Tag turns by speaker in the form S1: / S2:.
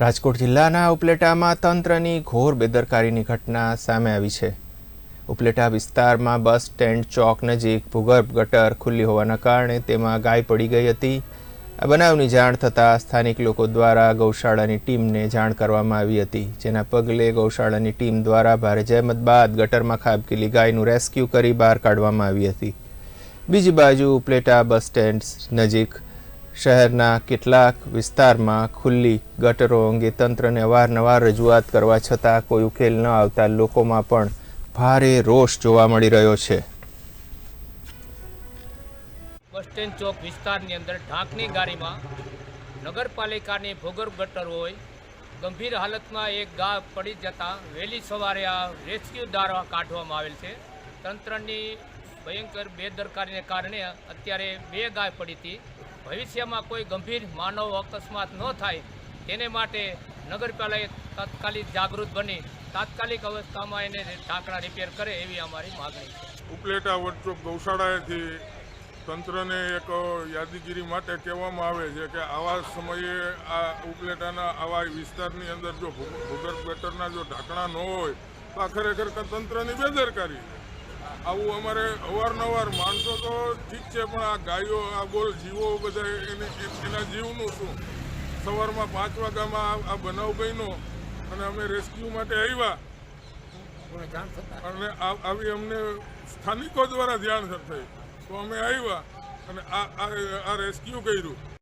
S1: રાજકોટ જિલ્લાના ઉપલેટામાં તંત્રની ઘોર બેદરકારીની ઘટના સામે આવી છે. ઉપલેટા વિસ્તારમાં બસ સ્ટેન્ડ ચોક નજીક ભૂગર્ભ ગટર ખુલ્લી હોવાના કારણે તેમાં ગાય પડી ગઈ હતી. આ બનાવની જાણ થતાં સ્થાનિક લોકો દ્વારા ગૌશાળાની ટીમને જાણ કરવામાં આવી હતી. જેના પગલે ગૌશાળાની ટીમ દ્વારા ભારે જહેમત બાદ ગટરમાં ખાબકેલી ગાયનું રેસ્ક્યુ કરી બહાર કાઢવામાં આવી હતી. બીજી બાજુ ઉપલેટા બસ સ્ટેન્ડ નજીક શહેરના કેટલાક વિસ્તારમાં ખુલ્લી ગટરો અંગે તંત્રને અવારનવાર રજૂઆત કરવા છતાં કોઈ ઉકેલ ન આવતા લોકોમાં પણ ભારે રોષ જોવા મળી રહ્યો છે.
S2: બસ સ્ટેન્ડ ચોક વિસ્તારની અંદર ઢાંકની ગાડીમાં નગરપાલિકાની ભૂગર્ભ ગટર હોય, ગંભીર હાલતમાં એક ગા પડી જતાં વહેલી સવારે આ રેસ્ક્યુ દ્વારા કાઢવામાં આવેલ છે. તંત્રની ભયંકર બેદરકારીને કારણે અત્યારે બે ગાય પડી હતી. ભવિષ્યમાં કોઈ ગંભીર માનવ અકસ્માત ન થાય તેને માટે નગરપાલિકાએ તાત્કાલિક જાગૃત બની તાત્કાલિક અવસ્થામાં એને ઢાંકણા રિપેર કરે એવી અમારી માગણી છે.
S3: ઉપલેટા વર્કશોપ ગૌશાળાએથી તંત્રને એક યાદગીરી માટે કહેવામાં આવે છે કે આવા સમયે આ ઉપલેટાના આવા વિસ્તારની અંદર જો ભૂગર્ભ ગટરના જો ઢાંકણા ન હોય, તો આ ખરેખર તંત્રની બેદરકારી છે. આવું અમારે અવારનવાર માણસો તો ઠીક છે, પણ આ ગાયો, આ બોલ જીવો બધા એને એના જીવનું શું? સવારમાં પાંચ વાગ્યામાં આ- બનાવ બન્યો અને અમે રેસ્ક્યુ માટે આવ્યા. અને આવી અમને સ્થાનિકો દ્વારા ધ્યાન થઈ તો અમે આવ્યા અને આ આ રેસ્ક્યુ કર્યું.